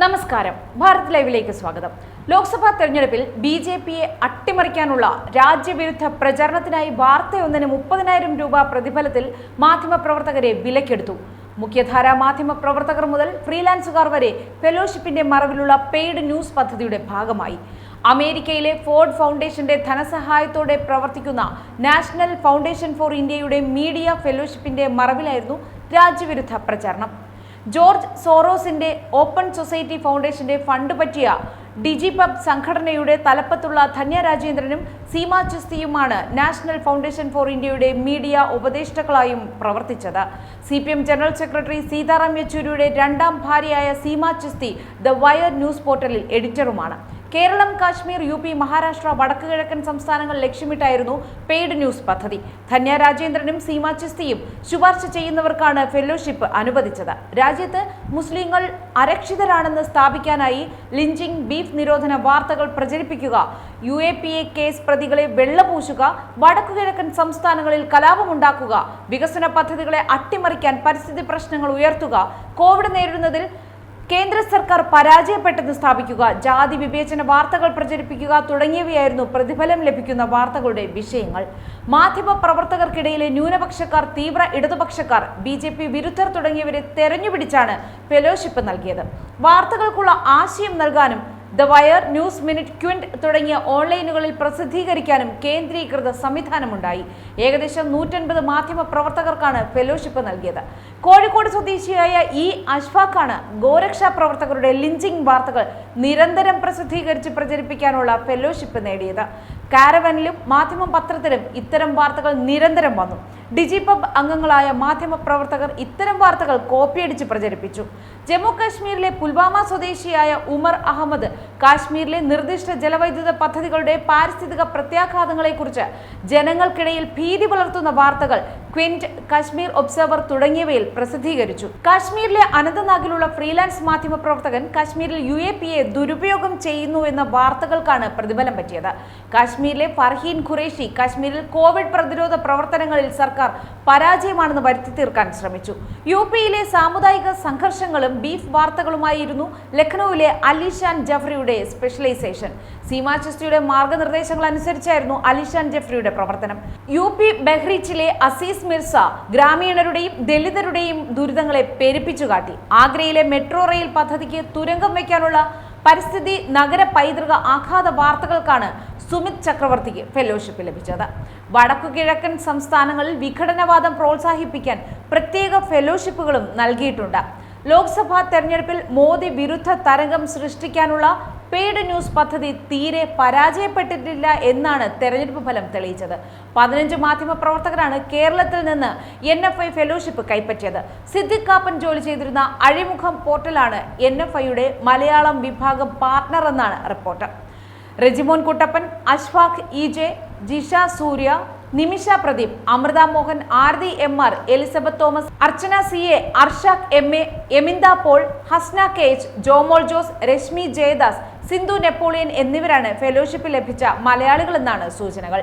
നമസ്കാരം. ഭാരത് ലൈവിലേക്ക് സ്വാഗതം. ലോക്സഭാ തെരഞ്ഞെടുപ്പിൽ ബി ജെ പിയെ അട്ടിമറിക്കാനുള്ള രാജ്യവിരുദ്ധ പ്രചരണത്തിനായി വാർത്തയൊന്നിന് മുപ്പതിനായിരം രൂപ പ്രതിഫലത്തിൽ മാധ്യമപ്രവർത്തകരെ വിലക്കെടുത്തു. മുഖ്യധാരാ മാധ്യമ പ്രവർത്തകർ മുതൽ ഫ്രീലാൻസുകാർ വരെ ഫെലോഷിപ്പിന്റെ മറവിലുള്ള പെയ്ഡ് ന്യൂസ് പദ്ധതിയുടെ ഭാഗമായി. അമേരിക്കയിലെ ഫോർഡ് ഫൗണ്ടേഷന്റെ ധനസഹായത്തോടെ പ്രവർത്തിക്കുന്ന നാഷണൽ ഫൗണ്ടേഷൻ ഫോർ ഇന്ത്യയുടെ മീഡിയ ഫെലോഷിപ്പിന്റെ മറവിലായിരുന്നു രാജ്യവിരുദ്ധ പ്രചാരണം. ജോർജ് സോറോസിന്റെ ഓപ്പൺ സൊസൈറ്റി ഫൗണ്ടേഷന്റെ ഫണ്ട് പറ്റിയ ഡിജിപബ് സംഘടനയുടെ തലപ്പത്തുള്ള ധന്യ രാജേന്ദ്രനും സീമ ചിസ്തിയുമാണ് നാഷണൽ ഫൗണ്ടേഷൻ ഫോർ ഇന്ത്യയുടെ മീഡിയ ഉപദേഷ്ടാക്കളായും പ്രവർത്തിച്ചത്. C P M general secretary Sitaram യെച്ചൂരിയുടെ രണ്ടാം ഭാര്യയായ Seema Chishti the Wire news പോർട്ടലിൽ എഡിറ്ററുമാണ്. കേരളം കാശ്മീർ യു പി മഹാരാഷ്ട്ര വടക്കു കിഴക്കൻ സംസ്ഥാനങ്ങൾ ലക്ഷ്യമിട്ടായിരുന്നു പെയ്ഡ് ന്യൂസ് പദ്ധതി. ധന്യ രാജേന്ദ്രനും സീമ ചിസ്തിയും ശുപാർശ ചെയ്യുന്നവർക്കാണ് ഫെലോഷിപ്പ് അനുവദിച്ചത്. രാജ്യത്ത് മുസ്ലിങ്ങൾ അരക്ഷിതരാണെന്ന് സ്ഥാപിക്കാനായി ലിഞ്ചിങ് ബീഫ് നിരോധന വാർത്തകൾ പ്രചരിപ്പിക്കുക U A P A case പ്രതികളെ വെള്ളപൂശുക വടക്കു കിഴക്കൻ സംസ്ഥാനങ്ങളിൽ കലാപമുണ്ടാക്കുക വികസന പദ്ധതികളെ അട്ടിമറിക്കാൻ പരിസ്ഥിതി പ്രശ്നങ്ങൾ ഉയർത്തുക കോവിഡ് നേരിടുന്നതിൽ കേന്ദ്ര സർക്കാർ പരാജയപ്പെട്ടെന്ന് സ്ഥാപിക്കുക ജാതി വിവേചന വാർത്തകൾ പ്രചരിപ്പിക്കുക തുടങ്ങിയവയായിരുന്നു പ്രതിഫലം ലഭിക്കുന്ന വാർത്തകളുടെ വിഷയങ്ങൾ. മാധ്യമ പ്രവർത്തകർക്കിടയിലെ ന്യൂനപക്ഷക്കാർ തീവ്ര ഇടതുപക്ഷക്കാർ ബി ജെ പി വിരുദ്ധർ തുടങ്ങിയവരെ തെരഞ്ഞുപിടിച്ചാണ് ഫെലോഷിപ്പ് നൽകിയത്. വാർത്തകൾക്കുള്ള ആശയം നൽകാനും the Wire News Minute Quint തുടങ്ങിയ ഓൺലൈനുകളിൽ പ്രസിദ്ധീകരിക്കാനും കേന്ദ്രീകൃത സംവിധാനമുണ്ടായി. ഏകദേശം നൂറ്റൻപത് മാധ്യമ പ്രവർത്തകർക്കാണ് ഫെലോഷിപ്പ് നൽകിയത്. കോഴിക്കോട് സ്വദേശിയായ ഇ അഷ്ഫാഖാണ് ഗോരക്ഷാ പ്രവർത്തകരുടെ ലിഞ്ചിങ് വാർത്തകൾ നിരന്തരം പ്രസിദ്ധീകരിച്ച് പ്രചരിപ്പിക്കാനുള്ള ഫെലോഷിപ്പ് നേടിയത്. കാരവനിലും മാധ്യമ പത്രത്തിലും ഇത്തരം വാർത്തകൾ നിരന്തരം വന്നു. ഡിജിപബ് അംഗങ്ങളായ മാധ്യമ പ്രവർത്തകർ ഇത്തരം വാർത്തകൾ കോപ്പിയടിച്ച് പ്രചരിപ്പിച്ചു. ജമ്മു കാശ്മീരിലെ പുൽവാമ സ്വദേശിയായ ഉമർ അഹമ്മദ് കാശ്മീരിലെ നിർദ്ദിഷ്ട ജലവൈദ്യുത പദ്ധതികളുടെ പാരിസ്ഥിതിക പ്രത്യാഘാതങ്ങളെക്കുറിച്ച് ജനങ്ങൾക്കിടയിൽ ഭീതി പുലർത്തുന്ന വാർത്തകൾ ക്വിന്റ് കാശ്മീർ ഒബ്സർവർ തുടങ്ങിയവയിൽ പ്രസിദ്ധീകരിച്ചു. കാശ്മീരിലെ അനന്തനാഗിലുള്ള ഫ്രീലാൻസ് മാധ്യമ പ്രവർത്തകൻ കാശ്മീരിൽ യു ദുരുപയോഗം ചെയ്യുന്നു എന്ന വാർത്തകൾക്കാണ് പ്രതിഫലം പറ്റിയത്. കാശ്മീരിലെ ഫർഹീൻ ഖുറേഷി കാശ്മീരിൽ കോവിഡ് പ്രതിരോധ പ്രവർത്തനങ്ങളിൽ സർക്കാർ പരാജയമാണെന്ന് വരുത്തി തീർക്കാൻ ശ്രമിച്ചു. യു പിയിലെ സാമുദായിക സംഘർഷങ്ങളും ബീഫ് വാർത്തകളുമായിരുന്നു ലഖ്നൌവിലെ അലിഷാൻ ജഫ്രിയുടെ സ്പെഷ്യലൈസേഷൻ. സീമാ ചിസ്റ്റിയുടെ മാർഗനിർദ്ദേശങ്ങൾ അനുസരിച്ചായിരുന്നു അലിഷാൻ ജഫ്രിയുടെ പ്രവർത്തനം. യു പി ബഹ്റിച്ചിലെ അസീസ് മിർസ ഗ്രാമീണരുടെയും ദലിതരുടെയും ദുരിതങ്ങളെ പെരുപ്പിച്ചു കാട്ടി ആഗ്രയിലെ മെട്രോ റെയിൽ പദ്ധതിക്ക് തുരങ്കം വയ്ക്കാനുള്ള പരിസ്ഥിതി നഗര പൈതൃക ആഘാത വാർത്തകൾക്കാണ് സുമിത് ചക്രവർത്തിക്ക് ഫെലോഷിപ്പ് ലഭിച്ചത്. വടക്കു കിഴക്കൻ സംസ്ഥാനങ്ങളിൽ വിഘടനവാദം പ്രോത്സാഹിപ്പിക്കാൻ പ്രത്യേക ഫെലോഷിപ്പുകളും നൽകിയിട്ടുണ്ട്. ലോക്സഭാ തെരഞ്ഞെടുപ്പിൽ മോദി വിരുദ്ധ തരംഗം സൃഷ്ടിക്കാനുള്ള പെയ്ഡ് ന്യൂസ് പദ്ധതി തീരെ പരാജയപ്പെട്ടിട്ടില്ല എന്നാണ് തെരഞ്ഞെടുപ്പ് ഫലം തെളിയിച്ചത്. പതിനഞ്ച് മാധ്യമ പ്രവർത്തകരാണ് കേരളത്തിൽ നിന്ന് എൻ എഫ് ഐ ഫെലോഷിപ്പ് കൈപ്പറ്റിയത്. സിദ്ദിഖ് കാപ്പൻ ജോലി ചെയ്തിരുന്ന അഴിമുഖം പോർട്ടലാണ് എൻ എഫ് ഐയുടെ മലയാളം വിഭാഗം പാർട്ണർ എന്നാണ് report. Rejimon Kuttappan Ashfaq E J Jisha Surya Nimisha Pradeep Amritha Mohan Aarthi M R Elizabeth Thomas Archana C A Arshaq M A എമിന്ദ Paul Hasna K H Jomol Jose Rashmi Jayadas Sindhu Napoleon എന്നിവരാണ് fellowship ലഭിച്ച മലയാളികളെന്നാണ് സൂചനകൾ.